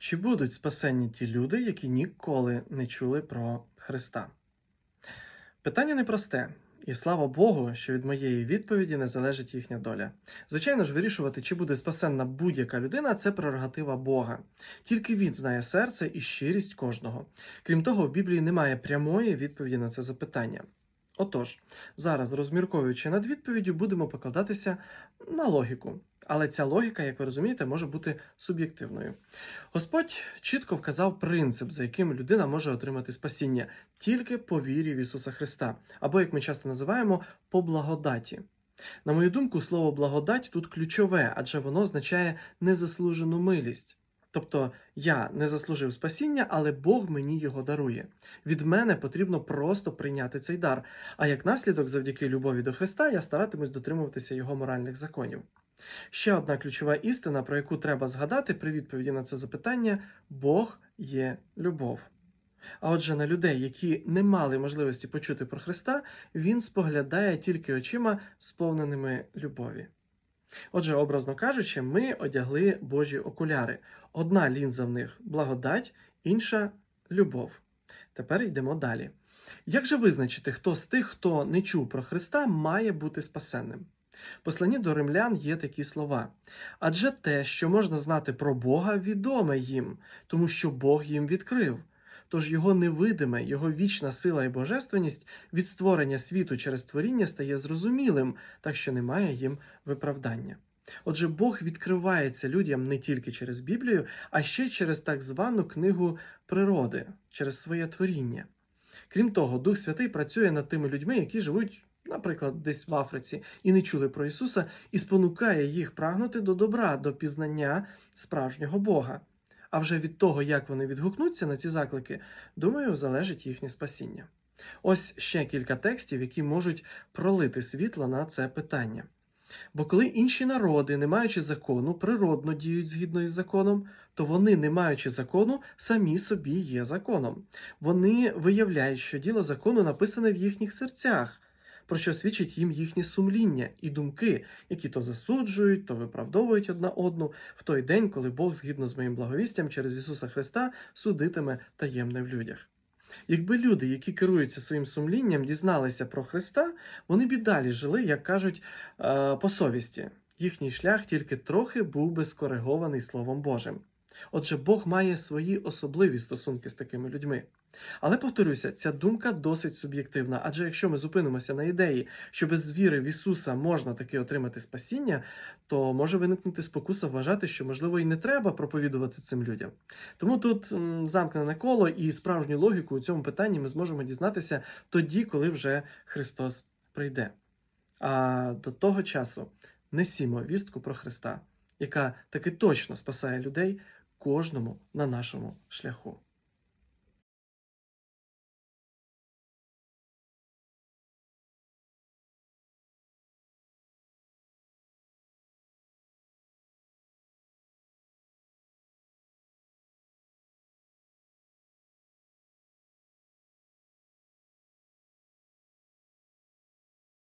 Чи будуть спасенні ті люди, які ніколи не чули про Христа? Питання непросте, і слава Богу, що від моєї відповіді не залежить їхня доля. Звичайно ж, вирішувати, чи буде спасенна будь-яка людина, це прерогатива Бога. Тільки він знає серце і щирість кожного. Крім того, в Біблії немає прямої відповіді на це запитання. Отож, зараз, розмірковуючи над відповіддю, будемо покладатися на логіку. Але ця логіка, як ви розумієте, може бути суб'єктивною. Господь чітко вказав принцип, за яким людина може отримати спасіння тільки по вірі в Ісуса Христа, або, як ми часто називаємо, по благодаті. На мою думку, слово благодать тут ключове, адже воно означає незаслужену милість. Тобто я не заслужив спасіння, але Бог мені його дарує. Від мене потрібно просто прийняти цей дар. А як наслідок, завдяки любові до Христа, я старатимусь дотримуватися його моральних законів. Ще одна ключова істина, про яку треба згадати при відповіді на це запитання: Бог є любов. А отже, на людей, які не мали можливості почути про Христа, він споглядає тільки очима, сповненими любові. Отже, образно кажучи, ми одягли Божі окуляри. Одна лінза в них благодать, інша любов. Тепер йдемо далі. Як же визначити, хто з тих, хто не чув про Христа, має бути спасенним? Посланні до римлян є такі слова: адже те, що можна знати про Бога, відоме їм, тому що Бог їм відкрив. Тож його невидиме, його вічна сила і божественність від створення світу через творіння стає зрозумілим, так що немає їм виправдання. Отже, Бог відкривається людям не тільки через Біблію, а ще через так звану книгу природи, через своє творіння. Крім того, Дух Святий працює над тими людьми, які живуть, наприклад, десь в Африці і не чули про Ісуса, і спонукає їх прагнути до добра, до пізнання справжнього Бога. А вже від того, як вони відгукнуться на ці заклики, думаю, залежить їхнє спасіння. Ось ще кілька текстів, які можуть пролити світло на це питання. Бо коли інші народи, не маючи закону, природно діють згідно із законом, то вони, не маючи закону, самі собі є законом. Вони виявляють, що діло закону написане в їхніх серцях, про що свідчить їм їхнє сумління і думки, які то засуджують, то виправдовують одна одну в той день, коли Бог, згідно з моїм благовістям, через Ісуса Христа судитиме таємне в людях. Якби люди, які керуються своїм сумлінням, дізналися про Христа, вони б і далі жили, як кажуть, е, по совісті. Їхній шлях тільки трохи був би скоригований Словом Божим. Отже, Бог має свої особливі стосунки з такими людьми. Але повторюся, ця думка досить суб'єктивна, адже якщо ми зупинимося на ідеї, що без віри в Ісуса можна таки отримати спасіння, то може виникнути спокуса вважати, що можливо і не треба проповідувати цим людям. Тому тут замкнене коло і справжню логіку у цьому питанні ми зможемо дізнатися тоді, коли вже Христос прийде. А до того часу несімо вістку про Христа, яка таки точно спасає людей кожному на нашому шляху.